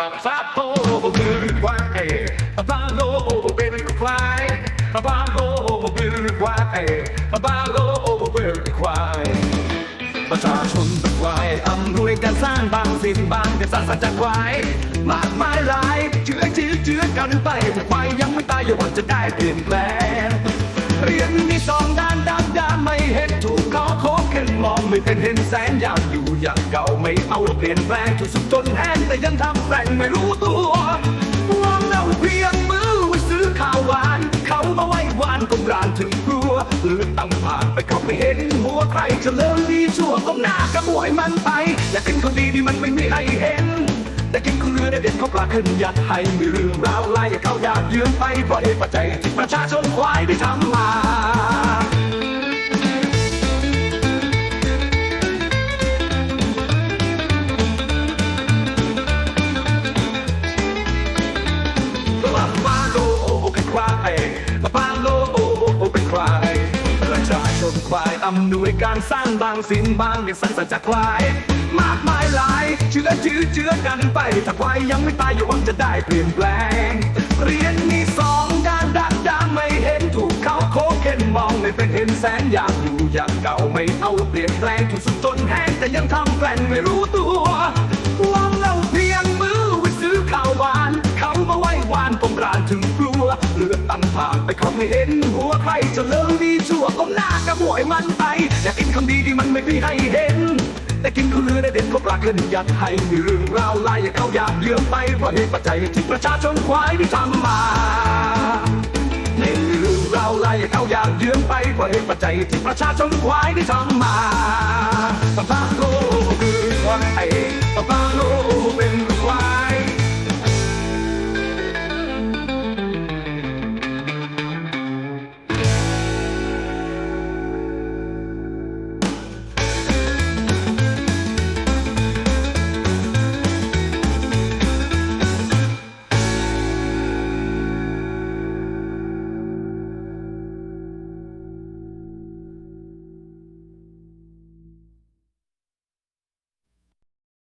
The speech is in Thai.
บักซาโตคือควายบาโลเป็นควายบาโลเป็นควายบาโลเป็นควายประชาชนเป็นควายอำนวยการสร้างบางสิ่งบางแต่สร้างสัจจะควายมากมายหลายเชื่อเชื่อเชื่อกันไปแต่ควายยังไม่ตายอย่าหวังจะได้เปลี่ยนแปลงเรียนมีสองด้านด้านด้านไม่เห็นถูกเขาโคกขึ้นมองไม่เป็นเห็นแสนอยากางเก่าไม่เอาเปลี่ยนแปลงถูกสุดจนแห้งแต่ยังทำแปลงไม่รู้ตัววางแล้วเพียงมือไว้ซื้อข้าวหวาน เขามาไหว้วานกงรานถึงกลัวลือตั้งผ่านไปเขาไม่เห็นหัวใครจะเลิกดีชั่วก้มหน้ากระบวยมันไปอยากกินคนดีที่มันไม่มีใครเห็นแต่กินคนเรือได้เด็ดเขาปลาขึ้นยัดให้มีเรื่องราวไล่เขาอยากยืมไปเพราะเหตุปัจจัยที่ประชาชนควายได้ทำมาายบาบาโลเป็นควายประชาชนควายอำนวยการสร้างบางสิ่งบางเรียกสรรสัจควาย มากมายหลายเชื่อเชื่อเชื่อกันไปถ้าควายยังไม่ตายอย่าหวังจะได้เปลี่ยนแปลงเรียนมีสองด้านด้านด้านไม่เห็นถูกเขาโคเข็นมองไม่เป็นเห็นแสนอยากอยู่อย่างเก่าไม่เอาเปลี่ยนแปลงถูกสุดจนแห้งแต่ยังทำแกล้งไม่รู้ตัววางเราเพียงมือไว้ซื้อข้าวหวานเขามาไหว้วานปมรานถึงกลัวเลือด ไม่เห็นหัวใครจะเลิกดีชั่วก้มหน้ากระบวยมันไปอยากกินคำดีที่มันไม่มีให้เห็น แต่กินข้าวเลือได้เด็ดก็ปลาขึ้นอยัดให้มีเรื่องราวลายอย่าเขาอยากเลือมไปเพราะเหตุปัจจัยที่ประชาชนควายได้ทำมาในเรื่องราวลายเขาอยากเยืมไปเพราะเหตุปัจจัยที่ประชาชนควายได้ทำมา